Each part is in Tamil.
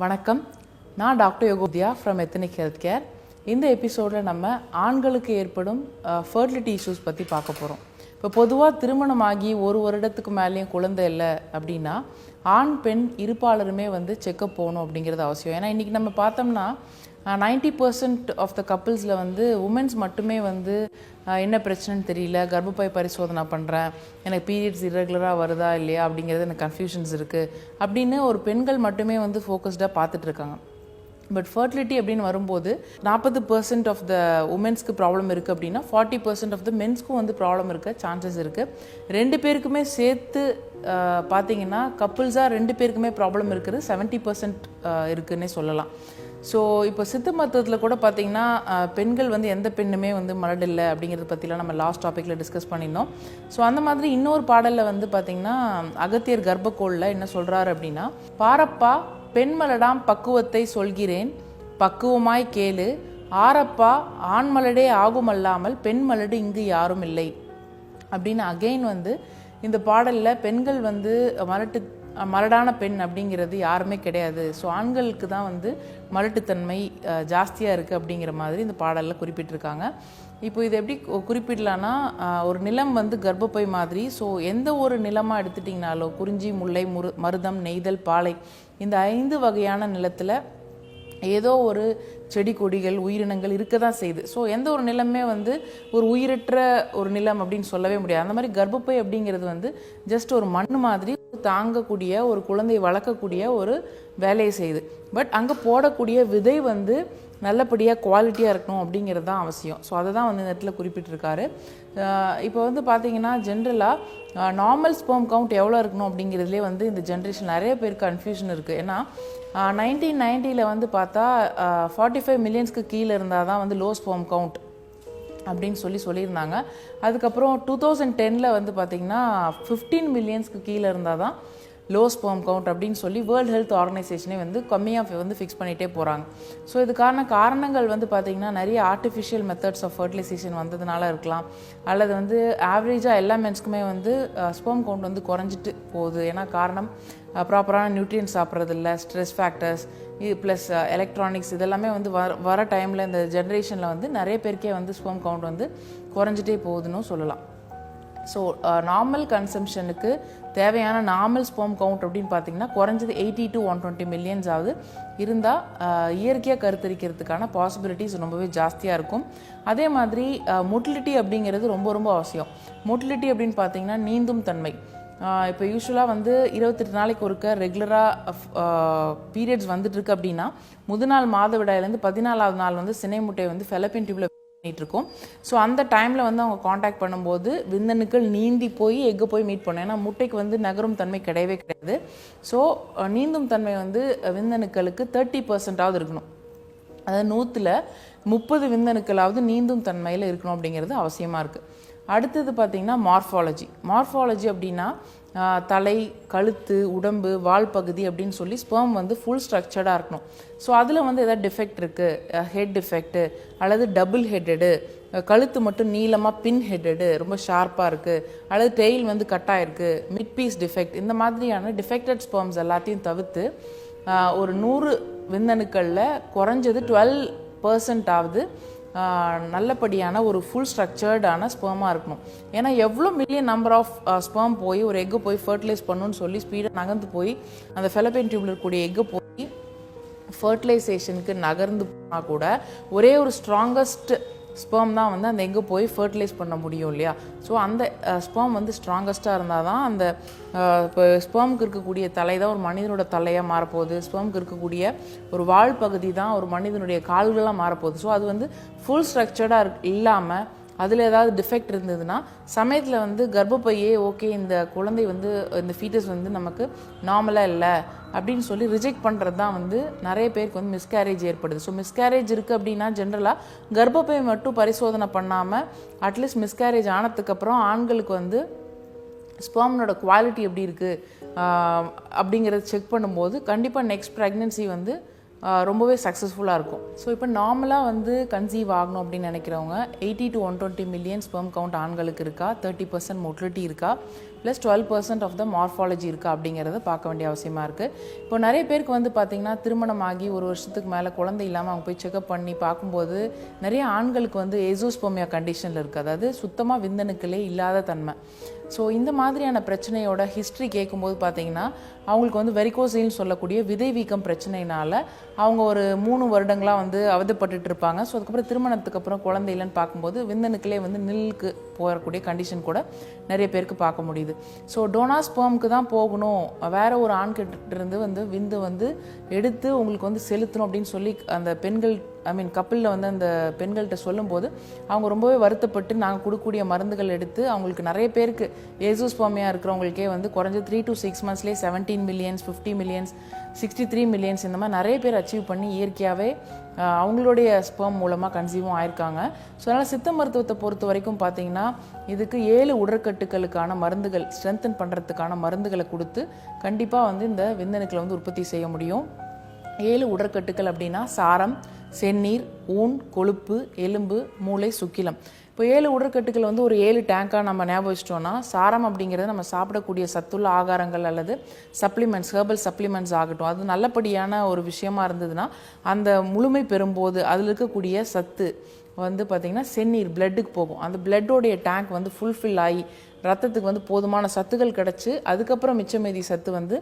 வணக்கம். நான் doctor Yogothya from ethnic health care இந்த எபிசோடில் நம்ம ஆண்களுக்கு ஏற்படும் ஃபர்டிலிட்டி இஷ்யூஸ் பற்றி பார்க்க போகிறோம் இப்போ பொதுவாக திருமணமாகி ஒரு வருடத்துக்கு மேலேயும் குழந்தை இல்லை அப்படின்னா ஆண் பெண் இருப்பாளருமே வந்து செக்கப் போகணும் அப்படிங்கிறது அவசியம். ஏன்னா இன்றைக்கி நம்ம பார்த்தோம்னா நைன்டி பர்சன்ட் ஆஃப் த கப்புள்ஸில் வந்து உமன்ஸ் மட்டுமே வந்து என்ன பிரச்சனைன்னு தெரியல கர்ப்பப்பை பரிசோதனை பண்ணுறேன் எனக்கு பீரியட்ஸ் இரெகுலராக வருதா இல்லையா அப்படிங்கிறது எனக்கு கன்ஃபியூஷன்ஸ் இருக்குது அப்படின்னு ஒரு பெண்கள் மட்டுமே வந்து ஃபோக்கஸ்டாக பார்த்துட்ருக்காங்க. பட் ஃபர்டிலிட்டி அப்படின்னு வரும்போது நாற்பது பர்சன்ட் ஆஃப் த உமன்ஸ்க்கு ப்ராப்ளம் இருக்குது அப்படின்னா ஃபார்ட்டி பர்சன்ட் ஆஃப் த மென்ஸ்க்கும் வந்து ப்ராப்ளம் இருக்க சான்சஸ் இருக்குது ரெண்டு பேருக்குமே சேர்த்து பார்த்தீங்கன்னா கப்புள்ஸாக ரெண்டு பேருக்குமே ப்ராப்ளம் இருக்கிறது செவன்ட்டி பர்சன்ட் இருக்குன்னே சொல்லலாம். ஸோ இப்போ சித்த மருத்துவத்தில் கூட பார்த்தீங்கன்னா பெண்கள் வந்து எந்த பெண்ணுமே வந்து மலடில்லை அப்படிங்கிறத பற்றிலாம் நம்ம லாஸ்ட் டாப்பிக்கில் டிஸ்கஸ் பண்ணியிருந்தோம். ஸோ அந்த மாதிரி இன்னொரு பாடலில் வந்து பார்த்தீங்கன்னா அகத்தியர் கர்ப்பக்கோளில் என்ன சொல்கிறாரு அப்படின்னா பாரப்பா பெண்மலடாம் பக்குவத்தை சொல்கிறேன். பக்குவமாய் கேளு. ஆரப்பா ஆண்மலடே ஆகுமல்லாமல் பெண்மலடு இங்கு யாரும் இல்லை. அப்படின்னு அகெயின் வந்து இந்த பாடலில் பெண்கள் வந்து மலட்டு மலடான பெண் அப்படிங்கிறது யாருமே கிடையாது. ஸோ ஆண்களுக்கு தான் வந்து மலட்டுத்தன்மை ஜாஸ்தியாக இருக்குது அப்படிங்கிற மாதிரி இந்த பாடலில் குறிப்பிட்டிருக்காங்க. இப்போ இது எப்படி குறிப்பிடலான்னா ஒரு நிலம் வந்து கர்ப்பப்பை மாதிரி ஸோ எந்த ஒரு நிலமாக எடுத்துட்டிங்கனாலோ குறிஞ்சி முல்லை முரு மருதம் நெய்தல் பாலை இந்த ஐந்து வகையான நிலத்தில் ஏதோ ஒரு செடி கொடிகள் உயிரினங்கள் இருக்க தான் செய்யுது. ஸோ எந்த ஒரு நிலமே வந்து ஒரு உயிரற்ற ஒரு நிலம் அப்படின்னு சொல்லவே முடியாது. அந்த மாதிரி கர்ப்பப்பை அப்படிங்கிறது வந்து ஜஸ்ட் ஒரு மண் மாதிரி தாங்கக்கூடிய ஒரு குழந்தையை வளர்க்கக்கூடிய ஒரு வேலையை செய்யுது. பட் அங்கே போடக்கூடிய விதை வந்து நல்லபடியாக குவாலிட்டியாக இருக்கணும் அப்படிங்கிறது தான் அவசியம். ஸோ அதை தான் வந்து இந்த இடத்துல குறிப்பிட்டிருக்காரு. இப்போ வந்து பார்த்தீங்கன்னா ஜென்ரலாக நார்மல் ஸ்பெர்ம் கவுண்ட் எவ்வளோ இருக்கணும் அப்படிங்கிறதுலே வந்து இந்த ஜென்ரேஷன் நிறைய பேருக்கு கன்ஃபியூஷன் இருக்குது ஏன்னா நைன்டீன் நைன்ட்டியில் வந்து பார்த்தா ஃபார்ட்டி ஃபைவ் மில்லியன்ஸ்க்கு கீழே இருந்தால் தான் வந்து லோ ஸ்போம் கவுண்ட் அப்படின்னு சொல்லி சொல்லியிருந்தாங்க. அதுக்கப்புறம் டூ தௌசண்ட் டெனில் வந்து பார்த்திங்கன்னா ஃபிஃப்டீன் மில்லியன்ஸ்க்கு கீழே இருந்தால் தான் லோ ஸ்பெர்ம் கவுண்ட் அப்படின்னு சொல்லி வேர்ல்டு ஹெல்த் ஆர்கனைசேஷனே வந்து கம்மியாக வந்து ஃபிக்ஸ் பண்ணிகிட்டே போகிறாங்க ஸோ இதுக்கான காரணங்கள் வந்து பார்த்திங்கன்னா நிறைய ஆர்டிஃபிஷியல் மெத்தட்ஸ் ஆஃப் ஃபர்டிலைசேஷன் வந்ததுனால இருக்கலாம். அல்லது வந்து ஆவரேஜாக எல்லா மென்ஸ்க்குமே வந்து ஸ்பெர்ம் கவுண்ட் வந்து குறைஞ்சிட்டு போகுது. ஏன்னா காரணம் ப்ராப்பரான நியூட்ரியன்ஸ் சாப்பிட்றதில்ல ஸ்ட்ரெஸ் ஃபேக்டர்ஸ் இது ப்ளஸ் எலக்ட்ரானிக்ஸ் இதெல்லாமே வந்து வர வர டைமில் இந்த ஜென்ரேஷனில் வந்து நிறைய பேருக்கே வந்து ஸ்போம் கவுண்ட் வந்து குறைஞ்சிட்டே போகுதுன்னு சொல்லலாம். ஸோ நார்மல் கன்சம்ஷனுக்கு தேவையான நார்மல் ஸ்போம் கவுண்ட் அப்படின்னு பார்த்தீங்கன்னா குறைஞ்சது eighty to one twenty millions ஆகுது இருந்தால் இயற்கையாக கருத்தரிக்கிறதுக்கான பாசிபிலிட்டிஸ் ரொம்பவே ஜாஸ்தியாக இருக்கும். அதே மாதிரி மொட்டிலிட்டி அப்படிங்கிறது ரொம்ப ரொம்ப அவசியம். மொட்டிலிட்டி அப்படின்னு பார்த்தீங்கன்னா நீந்தும் தன்மை. இப்போ யூஸ்வலாக வந்து இருபத்தெட்டு நாளைக்கு ஒருக்க ரெகுலராக பீரியட்ஸ் வந்துட்டுருக்கு அப்படின்னா அப்படின்னா முதல் மாதவிடாயிலேருந்து பதினாலாவது நாள் வந்து சினை முட்டையை வந்து ஃபெலப்பின் டியூப்ல பண்ணிட்டு இருக்கோம். ஸோ அந்த டைமில் வந்து அவங்க காண்டாக்ட் பண்ணும்போது விந்தணுக்கள் நீந்தி போய் எக்கு போய் மீட் பண்ணும். ஏன்னா முட்டைக்கு வந்து நகரும் தன்மை கிடையவே கிடையாது. ஸோ நீந்தும் தன்மை வந்து விந்தணுக்களுக்கு தேர்ட்டி பர்சன்டாவது இருக்கணும். அதாவது நூற்றில் முப்பது விந்தணுக்களாவது நீந்தும் தன்மையில் இருக்கணும் அப்படிங்கிறது அவசியமாக இருக்குது அடுத்தது பார்த்திங்கன்னா மார்ஃபாலஜி. மார்ஃபாலஜி அப்படின்னா தலை கழுத்து உடம்பு வால் பகுதி அப்படின்னு சொல்லி ஸ்பெர்ம் வந்து ஃபுல் ஸ்ட்ரக்சர்டாக இருக்கணும். ஸோ அதில் வந்து எதாவது டிஃபெக்ட் இருக்குது ஹெட் டிஃபெக்ட்டு அல்லது டபுள் ஹெட்டடு கழுத்து மட்டும் நீளமாக பின் ஹெட்டடு ரொம்ப ஷார்ப்பாக இருக்குது அல்லது டெயில் வந்து கட்டாயிருக்கு இருக்குது மிட் பீஸ் டிஃபெக்ட் இந்த மாதிரியான டிஃபெக்டட் ஸ்பேம்ஸ் எல்லாத்தையும் தவிர்த்து ஒரு நூறு விந்தணுக்களில் குறைஞ்சது டுவெல் பர்சன்ட் ஆகுது. நல்லபடியான ஒரு ஃபுல் ஸ்ட்ரக்சர்டான ஸ்பெர்மாக இருக்கணும். ஏன்னா எவ்வளோ மில்லியன் நம்பர் ஆஃப் ஸ்பெர்ம் போய் ஒரு எக்கு போய் ஃபர்டிலைஸ் பண்ணணும்னு சொல்லி ஸ்பீடாக நகர்ந்து போய் அந்த ஃபெலப்பைன் டியூப்ல இருக்கக்கூடிய எக்கு போய் ஃபர்டிலைசேஷனுக்கு நகர்ந்து போனால் கூட ஒரே ஒரு ஸ்ட்ராங்கஸ்ட் ஸ்பேம் தான் வந்து அந்த எங்கே போய் ஃபர்டிலைஸ் பண்ண முடியும் இல்லையா? ஸோ அந்த ஸ்பேம் வந்து ஸ்ட்ராங்கஸ்ட்டாக இருந்தால் தான் அந்த இப்போ ஸ்பேமுக்கு இருக்கக்கூடிய தலை தான் ஒரு மனிதனோட தலையாக மாறப்போகுது. ஸ்பேமுக்கு இருக்கக்கூடிய ஒரு வாழ் பகுதி தான் ஒரு மனிதனுடைய கால்களாக மாறப்போகுது. ஸோ அது வந்து ஃபுல் ஸ்ட்ரக்சர்டாக இல்லாமல் அதில் ஏதாவது டிஃபெக்ட் இருந்ததுன்னா சமயத்தில் வந்து கர்ப்பப்பையே ஓகே இந்த குழந்தை வந்து இந்த ஃபீட்டஸ் வந்து நமக்கு நார்மலாக இல்லை அப்படின்னு சொல்லி ரிஜெக்ட் பண்ணுறது தான் வந்து நிறைய பேருக்கு வந்து மிஸ்கேரேஜ் ஏற்படுது. ஸோ மிஸ்கேரேஜ் இருக்குது அப்படின்னா ஜென்ரலாக கர்ப்பப்பை மட்டும் பரிசோதனை பண்ணாமல் அட்லீஸ்ட் மிஸ்கேரேஜ் ஆனதுக்கப்புறம் ஆண்களுக்கு வந்து ஸ்பேம்னோட குவாலிட்டி எப்படி இருக்குது அப்படிங்கிறத செக் பண்ணும்போது கண்டிப்பாக நெக்ஸ்ட் ப்ரெக்னென்சி வந்து ரொம்பவே சக்ஸஸ்ஃபுல்லாக இருக்கும். ஸோ இப்போ நார்மலாக வந்து கன்சீவ் ஆகணும் அப்படின்னு நினைக்கிறவங்க eighty to one twenty million sperm count ஆண்களுக்கு இருக்கா? தேர்ட்டி பர்சன்ட் மொட்டிலிட்டி இருக்கா? Plus twelve percent of the morphology இருக்கா அப்படிங்கிறத பார்க்க வேண்டிய அவசியமாக இருக்குது இப்போ நிறைய பேருக்கு வந்து பார்த்திங்கன்னா திருமணம் ஆகி ஒரு வருஷத்துக்கு மேலே குழந்தை இல்லாமல் அவங்க போய் செக்அப் பண்ணி பார்க்கும்போது நிறைய ஆண்களுக்கு வந்து ஏசோஸ்போமியா கண்டிஷனில் இருக்குது அதாவது சுத்தமாக விந்தணுக்களே இல்லாத தன்மை. ஸோ இந்த மாதிரியான பிரச்சனையோட ஹிஸ்ட்ரி கேட்கும்போது பார்த்தீங்கன்னா அவங்களுக்கு வந்து வெரிகோசில்னு சொல்லக்கூடிய விதை வீக்கம் பிரச்சனையினால் அவங்க ஒரு மூணு வருடங்களாக வந்து அவதப்பட்டுட்டு இருப்பாங்க. ஸோ அதுக்கப்புறம் திருமணத்துக்கு அப்புறம் குழந்தை இல்லைன்னு பார்க்கும்போது விந்தணுக்களே வந்து நில்லுக்கு போகக்கூடிய கண்டிஷன் கூட நிறைய பேருக்கு பார்க்க முடியுது. ஸோ டோனாஸ் ஸ்பெர்முக்கு தான் போகணும். வேற ஒரு ஆண்கிட்ட இருந்து வந்து விந்து வந்து எடுத்து உங்களுக்கு வந்து செலுத்தணும் அப்படின்னு சொல்லி அந்த பெண்கள் ஐ மீன் கப்பலில் வந்து அந்த பெண்கள்கிட்ட சொல்லும்போது அவங்க ரொம்பவே வருத்தப்பட்டு நாங்கள் கொடுக்கக்கூடிய மருந்துகள் எடுத்து அவங்களுக்கு நிறைய பேருக்கு ஏசோஸ்பாமியாக இருக்கிறவங்களுக்கே வந்து குறைஞ்ச three to six மந்த்ஸ்லேயே seventeen millions fifty millions sixty three millions இந்த மாதிரி நிறைய பேர் அச்சீவ் பண்ணி இயற்கையாகவே அவங்களுடைய ஸ்பேம் மூலமாக கன்சீவும் ஆயிருக்காங்க. ஸோ அதனால் சித்த மருத்துவத்தை பொறுத்த வரைக்கும் பார்த்தீங்கன்னா இதுக்கு ஏழு உடற்கட்டுக்களுக்கான மருந்துகள் ஸ்ட்ரென்தன் பண்ணுறதுக்கான மருந்துகளை கொடுத்து கண்டிப்பாக வந்து இந்த விந்தணுக்களை வந்து உற்பத்தி செய்ய முடியும். ஏழு உடற்கட்டுக்கள் அப்படின்னா சாரம் செந்நீர் ஊன் கொழுப்பு எலும்பு மூளை சுக்கிலம். இப்போ ஏழு உடற்கட்டுக்கள் வந்து ஒரு ஏழு டேங்காக நம்ம ஞாபகம் வச்சிட்டோம்னா சாரம் அப்படிங்கிறது நம்ம சாப்பிடக்கூடிய சத்துள்ள ஆகாரங்கள் அல்லது சப்ளிமெண்ட்ஸ் ஹெர்பல் சப்ளிமெண்ட்ஸ் ஆகட்டும். அது நல்லபடியான ஒரு விஷயமா இருந்ததுன்னா அந்த முழுமை பெறும்போது அதில் இருக்கக்கூடிய சத்து வந்து பார்த்திங்கன்னா செந்நீர் பிளட்டுக்கு போகும். அந்த பிளட்டோடைய டேங்க் வந்து ஃபுல்ஃபில் ஆகி ரத்தத்துக்கு வந்து போதுமான சத்துக்கள் கிடச்சி அதுக்கப்புறம் மிச்சமேதி சத்து வந்து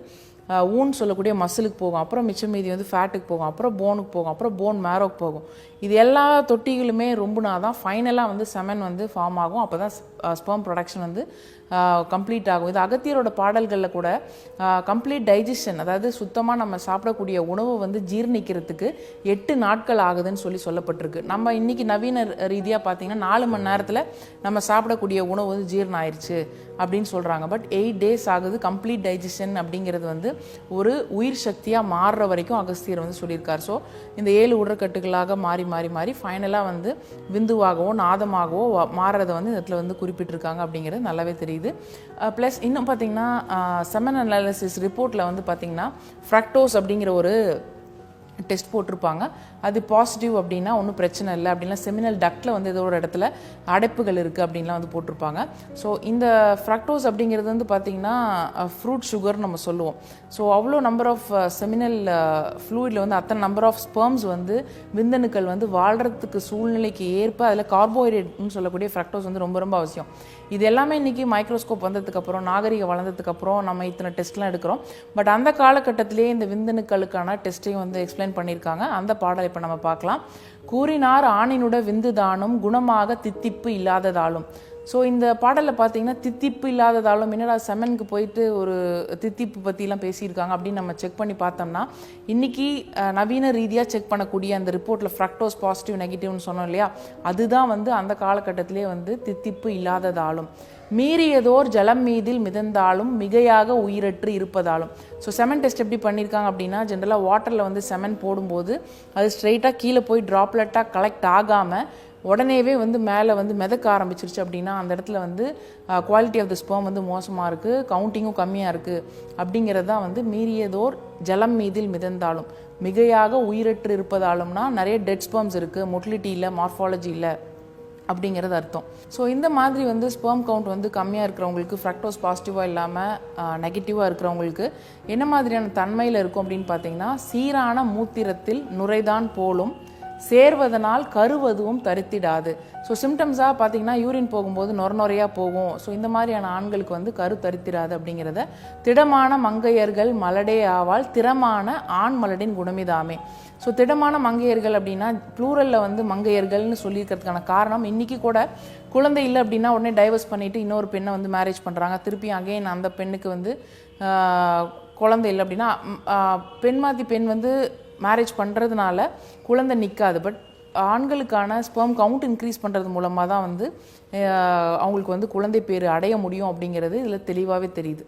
ஊன் சொல்லக்கூடிய மசிலுக்கு போகும். அப்புறம் மிச்சம் மீதி வந்து ஃபேட்டுக்கு போகும். அப்புறம் போனுக்கு போகும். அப்புறம் போன் மேரோக்கு போகும். இது எல்லா தொட்டிகளுமே ரொம்பனா தான் ஃபைனலாக வந்து செமன் வந்து ஃபார்ம் ஆகும். அப்போ தான் ஸ்பெர்ம் ப்ரொடக்ஷன் வந்து கம்ப்ளீட் ஆகும். இது அகத்தியரோட பாடல்களில் கூட கம்ப்ளீட் டைஜஷன் அதாவது சுத்தமாக நம்ம சாப்பிடக்கூடிய உணவு வந்து ஜீரணிக்கிறதுக்கு எட்டு நாட்கள் ஆகுதுன்னு சொல்லி சொல்லப்பட்டிருக்கு. நம்ம இன்றைக்கி நவீன ரீதியாக பார்த்தீங்கன்னா நாலு மணி நேரத்தில் நம்ம சாப்பிடக்கூடிய உணவு வந்து ஜீரணம் ஆயிடுச்சு அப்படின்னு சொல்கிறாங்க பட் எயிட் டேஸ் ஆகுது கம்ப்ளீட் டைஜஷன் அப்படிங்கிறது வந்து ஒரு உயிர் சக்தியாக மாறுற வரைக்கும் அகஸ்தியர் வந்து சொல்லியிருக்கார். ஸோ இந்த ஏழு உடற்கட்டுகளாக மாறி மாறி மாறி ஃபைனலாக வந்து விந்துவாகவோ நாதமாகவோ மாறுறதை வந்து இதில் வந்து குறிப்பிட்டிருக்காங்க அப்படிங்கிறது நல்லாவே தெரியும் தெரியுது ப்ளஸ் இன்னும் பார்த்தீங்கன்னா செமன் அனாலிசிஸ் ரிப்போர்ட்டில் வந்து பார்த்தீங்கன்னா ஃப்ரக்டோஸ் அப்படிங்கிற ஒரு டெஸ்ட் போட்டிருப்பாங்க. அது பாசிட்டிவ் அப்படின்னா ஒன்றும் பிரச்சனை இல்லை அப்படின்னா செமினல் டக்டில் வந்து ஏதோ ஒரு இடத்துல அடைப்புகள் இருக்குது அப்படின்லாம் வந்து போட்டிருப்பாங்க. ஸோ இந்த ஃப்ரக்டோஸ் அப்படிங்கிறது வந்து பார்த்திங்கன்னா ஃப்ரூட் சுகர் நம்ம சொல்லுவோம். ஸோ அவ்வளோ நம்பர் ஆஃப் செமினல் ஃப்ளூயிடில் வந்து அத்தனை நம்பர் ஆஃப் ஸ்பெர்ம்ஸ் வந்து விந்தணுக்கள் வந்து வாழ்கிறதுக்கு சூழ்நிலைக்கு ஏற்ப அதில் கார்போஹைட்ரேட்னு சொல்லக்கூடிய ஃப்ரக்டோஸ் வந்து ரொம்ப ரொம்ப அவசியம். இது எல்லாமே இன்றைக்கி மைக்ரோஸ்கோப் வந்ததுக்கப்புறம் நாகரிகம் வளர்ந்ததுக்கப்புறம் நம்ம இத்தனை டெஸ்ட்லாம் எடுக்கிறோம். பட் அந்த காலகட்டத்திலேயே இந்த விந்தணுக்களுக்கான டெஸ்ட்டையும் வந்து எக்ஸ்பிளைன் பண்ணியிருக்காங்க. அந்த பாடலை இப்போ நம்ம பார்க்கலாம். கூறினார் ஆணினுட விந்துதானும் குணமாக தித்திப்பு இல்லாததாலும். ஸோ இந்த பாடலில் பார்த்தீங்கன்னா தித்திப்பு இல்லாததாலும் என்னடா செமனுக்கு போயிட்டு ஒரு தித்திப்பு பற்றிலாம் பேசியிருக்காங்க அப்படின்னு நம்ம செக் பண்ணி பார்த்தோம்னா இன்றைக்கி நவீன ரீதியாக செக் பண்ணக்கூடிய அந்த ரிப்போர்ட்டில் ஃப்ரக்டோஸ் பாசிட்டிவ் நெகட்டிவ்னு சொன்னோம் இல்லையா? அதுதான் வந்து அந்த காலகட்டத்திலே வந்து தித்திப்பு இல்லாததாலும் மீறியதோர் ஜலம் மீதில் மிதந்தாலும் மிகையாக உயிரற்று இருப்பதாலும். ஸோ செமன் டெஸ்ட் எப்படி பண்ணியிருக்காங்க அப்படின்னா ஜென்ரலாக வாட்டரில் வந்து செமன் போடும்போது அது ஸ்ட்ரெயிட்டாக கீழே போய் ட்ராப்லெட்டாக கலெக்ட் ஆகாமல் உடனேவே வந்து மேலே வந்து மிதக்க ஆரம்பிச்சிருச்சு அப்படின்னா அந்த இடத்துல வந்து குவாலிட்டி ஆஃப் த ஸ்பெர்ம் வந்து மோசமாக இருக்குது கவுண்டிங்கும் கம்மியாக இருக்குது அப்படிங்கிறது தான் வந்து மீறியதோர் ஜலம் மீதில் மிதந்தாலும். மிகையாக உயிரற்று இருப்பதாலும்னா நிறைய டெட் ஸ்பேம்ஸ் இருக்குது மொட்டிலிட்டி இல்லை மார்ஃபாலஜி இல்லை அப்படிங்கிறது அர்த்தம். ஸோ இந்த மாதிரி வந்து ஸ்பெர்ம் கவுண்ட் வந்து கம்மியாக இருக்கிறவங்களுக்கு ஃப்ரக்டோஸ் பாசிட்டிவாக இல்லாமல் நெகட்டிவாக இருக்கிறவங்களுக்கு என்ன மாதிரியான தன்மையில் இருக்கும் அப்படின்னு பார்த்தீங்கன்னா சீரான மூத்திரத்தில் நுரைதான் போலும் சேர்வதனால் கருவதுவும் தரித்திடாது. ஸோ சிம்டம்ஸாக பார்த்தீங்கன்னா யூரின் போகும்போது நொர நொறையாக போகும். ஸோ இந்த மாதிரியான ஆண்களுக்கு வந்து கரு தரித்திராது அப்படிங்கிறத திடமான மங்கையர்கள் மலடே ஆவால் திறமான ஆண் மலடின் குணமிதாமே ஸோ திடமான மங்கையர்கள் அப்படின்னா ப்ளூரலில் வந்து மங்கையர்கள்னு சொல்லியிருக்கிறதுக்கான காரணம் இன்றைக்கி கூட குழந்தை இல்லை அப்படின்னா உடனே டைவர்ஸ் பண்ணிட்டு இன்னொரு பெண்ணை வந்து மேரேஜ் பண்ணுறாங்க திருப்பி அகைன் அந்த பெண்ணுக்கு வந்து குழந்தை இல்லை அப்படின்னா பெண் மாற்றி பெண் வந்து மேரேஜ் பண்ணுறதுனால குழந்தை நிற்காது பட் ஆண்களுக்கான ஸ்பெர்ம் கவுண்ட் இன்க்ரீஸ் பண்ணுறது மூலமாக தான் வந்து அவங்களுக்கு வந்து குழந்தை பேர் அடைய முடியும் அப்படிங்கிறது இதில் தெளிவாகவே தெரியுது.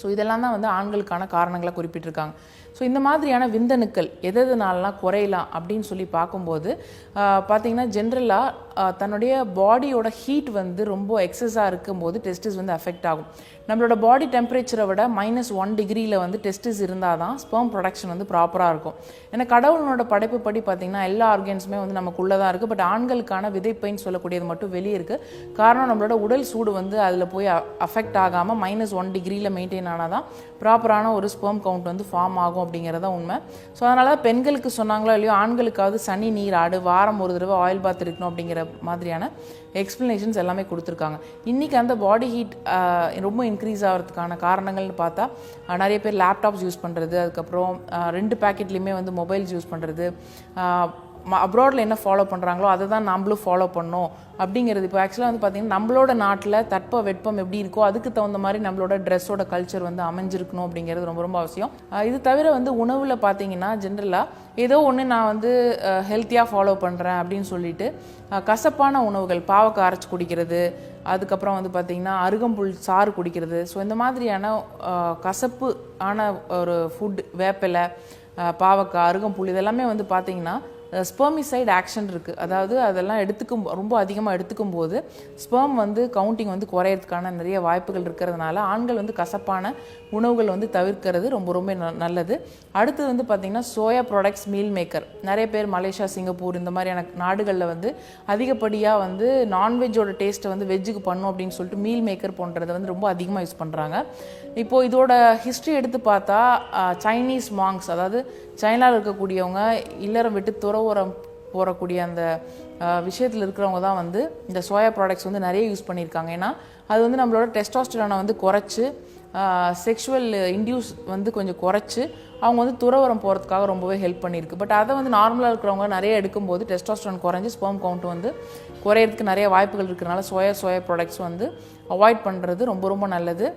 ஸோ இதெல்லாம் தான் வந்து ஆண்களுக்கான காரணங்களை குறிப்பிட்டிருக்காங்க. ஸோ இந்த மாதிரியான விந்தணுக்கள் எது எதுனாலலாம் குறையலாம் அப்படின்னு சொல்லி பார்க்கும்போது பார்த்திங்கன்னா பார்த்தீங்கன்னா ஜென்ரலாக தன்னுடைய பாடியோட ஹீட் வந்து ரொம்ப எக்ஸஸாக இருக்கும்போது டெஸ்டிஸ் வந்து அஃபெக்ட் ஆகும். நம்மளோட பாடி டெம்பரேச்சரை விட மைனஸ் ஒன் டிகிரியில் வந்து டெஸ்டிஸ் இருந்தால் தான் ஸ்பெர்ம் ப்ரொடக்ஷன் வந்து ப்ராப்பராக இருக்கும். ஏன்னா கடவுளனோட படைப்பு படி பார்த்தீங்கன்னா எல்லா ஆர்கன்ஸுமே வந்து நமக்குள்ளே தான் இருக்குது பட் ஆண்களுக்கான விதைப்பைன்னு சொல்லக்கூடியது மட்டும் வெளியே இருக்குது காரணம் நம்மளோட உடல் சூடு வந்து அதில் போய் அஃபெக்ட் ஆகாமல் மைனஸ் ஒன் டிகிரியில் மெயின்டைன் ஆனால் தான் ப்ராப்பரான ஒரு ஸ்பெர்ம் கவுண்ட் வந்து ஃபார்ம் ஆகும் அப்படிங்கிறத உண்மை. ஸோ அதனால் தான் பெண்களுக்கு சொன்னாங்களோ இல்லையோ ஆண்களுக்காவது சனி நீர் ஆடு வாரம் ஒரு தடவை ஆயில் பாத் இருக்கணும் அப்படிங்கிற மாதிரியான எக்ஸ்ப்ளனேஷன்ஸ் எல்லாமே கொடுத்துருக்காங்க. இன்றைக்கி அந்த பாடி ஹீட் ரொம்ப இன்க்ரீஸ் ஆகிறதுக்கான காரணங்கள்னு பார்த்தா நிறைய பேர் லேப்டாப்ஸ் யூஸ் பண்ணுறது அதுக்கப்புறம் ரெண்டு பேக்கெட்லேயுமே வந்து மொபைல்ஸ் யூஸ் பண்ணுறது அப்ராடில் என்ன ஃபாலோ பண்ணுறாங்களோ அதை தான் நம்மளும் ஃபாலோ பண்ணோம். அப்படிங்கிறது இப்போ ஆக்சுவலாக வந்து பார்த்திங்கன்னா நம்மளோட நாட்டில் தட்ப வெப்பம் எப்படி இருக்கோ அதுக்கு தகுந்த மாதிரி நம்மளோட ட்ரெஸ்ஸோட கல்ச்சர் வந்து அமைஞ்சிருக்கணும் அப்படிங்கிறது ரொம்ப ரொம்ப அவசியம். இது தவிர வந்து உணவில் பார்த்தீங்கன்னா ஜென்ரலாக ஏதோ ஒன்று நான் வந்து ஹெல்த்தியாக ஃபாலோ பண்ணுறேன் அப்படின்னு சொல்லிட்டு கசப்பான உணவுகள் பாவக்காய் அரைச்சி குடிக்கிறது அதுக்கப்புறம் வந்து பார்த்திங்கன்னா அருகம்புல் சாறு குடிக்கிறது. ஸோ இந்த மாதிரியான கசப்பு ஆன ஒரு ஃபுட் வேப்பிலை பாவக்காய் அருகம்புல் இதெல்லாமே வந்து பார்த்திங்கன்னா ஸ்பெர்மிசைடு ஆக்ஷன் இருக்குது அதாவது அதெல்லாம் எடுத்துக்கும் ரொம்ப அதிகமாக எடுத்துக்கும் போது ஸ்பெர்ம் வந்து கவுண்டிங் வந்து குறையறதுக்கான நிறைய வாய்ப்புகள் இருக்கிறதுனால ஆண்கள் வந்து கசப்பான உணவுகள் வந்து தவிர்க்கிறது ரொம்ப ரொம்ப ந- நல்லது. அடுத்தது வந்து பார்த்திங்கன்னா சோயா ப்ராடக்ட்ஸ் மீல் மேக்கர் நிறைய பேர் மலேசியா சிங்கப்பூர் இந்த மாதிரியான நாடுகளில் வந்து அதிகப்படியாக வந்து நான்வெஜ்ஜோட டேஸ்ட்டை வந்து வெஜ்ஜுக்கு பண்ணும் அப்படின்னு சொல்லிட்டு மீல் மேக்கர் போன்றதை வந்து ரொம்ப அதிகமாக யூஸ் பண்ணுறாங்க இப்போது இதோட ஹிஸ்ட்ரி எடுத்து பார்த்தா சைனீஸ் மாங்ஸ் அதாவது சைனாவில் இருக்கக்கூடியவங்க இல்லறம் விட்டு துறவுரம் போகக்கூடிய அந்த விஷயத்தில் இருக்கிறவங்க தான் வந்து இந்த சோயா ப்ராடக்ட்ஸ் வந்து நிறைய யூஸ் பண்ணியிருக்காங்க. ஏன்னா அது வந்து நம்மளோட டெஸ்டாஸ்டரானை வந்து குறைச்சி செக்ஷுவல் இன்டியூஸ் வந்து கொஞ்சம் குறைச்சி அவங்க வந்து துறவரம் போகிறதுக்காக ரொம்பவே ஹெல்ப் பண்ணியிருக்கு. பட் அதை வந்து நார்மலாக இருக்கிறவங்க நிறைய எடுக்கும்போது டெஸ்டாஸ்டரான் குறைஞ்சி ஸ்பெர்ம் கவுண்ட் வந்து குறையிறதுக்கு நிறைய வாய்ப்புகள் இருக்கிறனால சோயா சோயா ப்ராடக்ட்ஸ் வந்து அவாய்ட் பண்ணுறது ரொம்ப ரொம்ப நல்லது.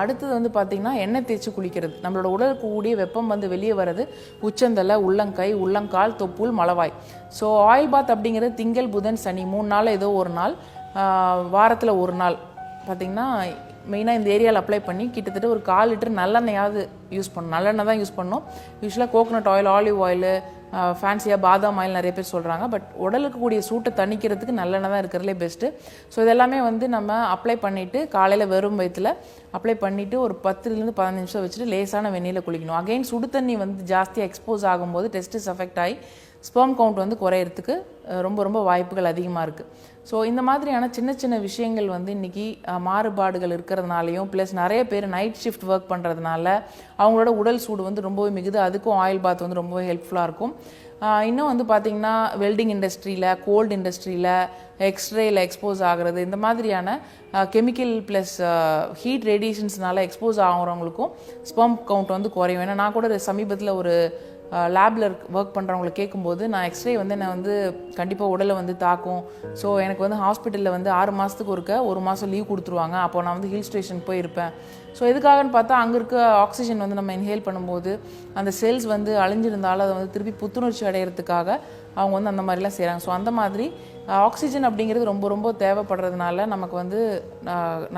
அடுத்தது வந்து பார்த்திங்கன்னா எண்ணெய் தேய்ச்சி குளிக்கிறது. நம்மளோட உடலுக்கு கூடிய வெப்பம் வந்து வெளியே வர்றது உச்சந்தலை உள்ளங்கை உள்ளங்கால் தொப்புள் மலவாய். ஸோ ஆயில் பாத் அப்படிங்கிறது திங்கள் புதன் சனி மூணு நாள் ஏதோ ஒரு நாள் வாரத்தில் ஒரு நாள். பார்த்திங்கன்னா மெயினாக இந்த ஏரியாவில் அப்ளை பண்ணி கிட்டத்தட்ட ஒரு கால் லிட்டர் நல்லெண்ணெயாவது யூஸ் பண்ணணும். நல்லெண்ணெய் தான் யூஸ் பண்ணணும். யூஸ்வலாக கோகோனட் ஆயில் ஆலிவ் ஆயில் ஃபேன்சியாக பாதாம் ஆயில் நிறைய பேர் சொல்கிறாங்க பட் உடலுக்கு கூடிய சூட்டை தணிக்கிறதுக்கு நல்லெண்ணெய் தான் இருக்கிறதுலே பெஸ்ட்டு ஸோ இதெல்லாமே வந்து நம்ம அப்ளை பண்ணிவிட்டு காலையில் வெறும் வயிற்றில் அப்ளை பண்ணிவிட்டு ஒரு பத்துலேருந்து பதினஞ்சு நிமிஷம் வச்சுட்டு லேசான வெந்நீரில் குளிக்கணும். அகெயின் சுடு தண்ணி வந்து ஜாஸ்தியாக எக்ஸ்போஸ் ஆகும்போது டெஸ்டிஸ் அஃபெக்ட் ஆகி ஸ்பெர்ம் கவுண்ட் வந்து குறையிறதுக்கு ரொம்ப ரொம்ப வாய்ப்புகள் அதிகமாக இருக்குது ஸோ இந்த மாதிரியான சின்ன சின்ன விஷயங்கள் வந்து இன்றைக்கி மாறுபாடுகள் இருக்கிறதுனாலையும் ப்ளஸ் நிறைய பேர் நைட் ஷிஃப்ட் ஒர்க் பண்ணுறதுனால அவங்களோட உடல் சூடு வந்து ரொம்பவே மிகுது. அதுக்கும் ஆயில் பாத் வந்து ரொம்பவே ஹெல்ப்ஃபுல்லாக இருக்கும். இன்னும் வந்து பார்த்திங்கன்னா வெல்டிங் இண்டஸ்ட்ரியில் கோல்டு இண்டஸ்ட்ரியில் எக்ஸ்ரேயில் எக்ஸ்போஸ் ஆகிறது இந்த மாதிரியான கெமிக்கல் ப்ளஸ் ஹீட் ரேடியேஷன்ஸ்னால எக்ஸ்போஸ் ஆகிறவங்களுக்கும் ஸ்பம்ப் கவுண்ட் வந்து குறையும். ஏன்னா நான் கூட சமீபத்தில் ஒரு லேபில் ஒர்க் பண்ணுறவங்களை கேட்கும்போது நான் எக்ஸ்ரே வந்து என்னை வந்து கண்டிப்பாக உடலை வந்து தாக்கும். ஸோ எனக்கு வந்து ஹாஸ்பிட்டலில் வந்து ஆறு மாதத்துக்கு ஒருக்க ஒரு மாதம் லீவ் கொடுத்துருவாங்க. அப்போ நான் வந்து ஹில் ஸ்டேஷன் போயிருப்பேன். ஸோ எதுக்காகன்னு பார்த்தா அங்கே இருக்க ஆக்சிஜன் வந்து நம்ம இன்ஹேல் பண்ணும்போது அந்த செல்ஸ் வந்து அழிஞ்சிருந்தாலும் அதை வந்து திருப்பி புத்துணர்ச்சி அடையிறதுக்காக அவங்க வந்து அந்த மாதிரிலாம் செய்கிறாங்க ஸோ அந்த மாதிரி ஆக்சிஜன் அப்படிங்கிறது ரொம்ப ரொம்ப தேவைப்படுறதுனால நமக்கு வந்து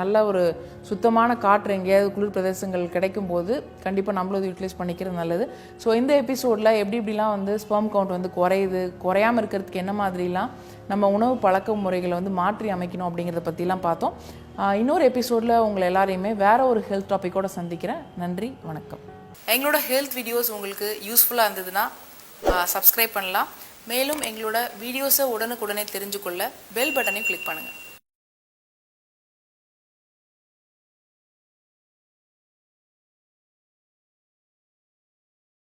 நல்ல ஒரு சுத்தமான காற்று எங்கேயாவது குளிர் பிரதேசங்கள் கிடைக்கும் போது கண்டிப்பாக நம்மளும் அதை யூட்டிலைஸ் பண்ணிக்கிறது நல்லது. ஸோ இந்த எபிசோடில் எப்படி எப்படிலாம் வந்து ஸ்பெர்ம் கவுண்ட் வந்து குறையுது குறையாமல் இருக்கிறதுக்கு என்ன மாதிரிலாம் நம்ம உணவு பழக்க முறைகளை வந்து மாற்றி அமைக்கணும் அப்படிங்கிறத பற்றிலாம் பார்த்தோம். இன்னொரு எபிசோடில் உங்களை எல்லாரையுமே வேறு ஒரு ஹெல்த் டாப்பிக்கோட சந்திக்கிறேன். நன்றி வணக்கம். எங்களோட ஹெல்த் வீடியோஸ் உங்களுக்கு யூஸ்ஃபுல்லாக இருந்ததுன்னா சப்ஸ்கிரைப் பண்ணலாம். மேலும் எங்களோட வீடியோஸை உடனுக்குடனே தெரிஞ்சுக்கொள்ள பெல் பட்டனையும் கிளிக் பண்ணுங்கள்